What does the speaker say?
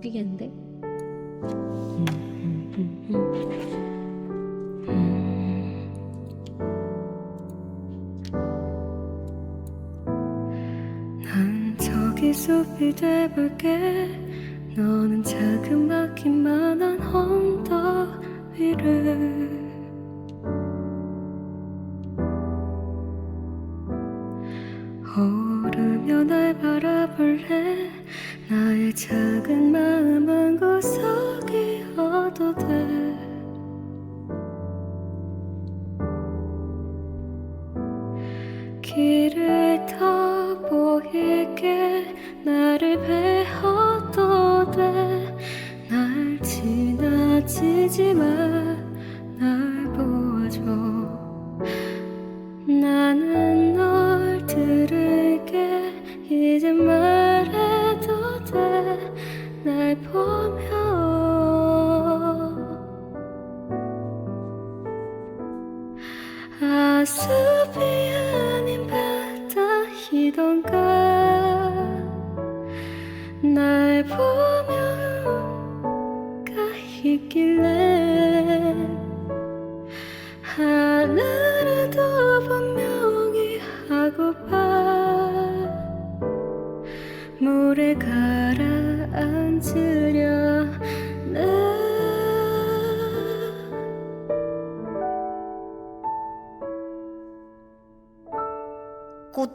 웃기겠는데? 난 저기 숲이 돼볼게. 너는 자그마기만한 언덕 위를. 오르며 날 바라볼래 작은 마음은 구석이어도 돼. 길을 더 보이게 나를 베어도 돼. 날 지나치지 마날 보아줘. 나는 널 들을게. 이제 돼 날 보며 아숲이 아닌 바다이던가 날 보며 가 있길래 하늘에도 분명히 하고파 물에 가 孤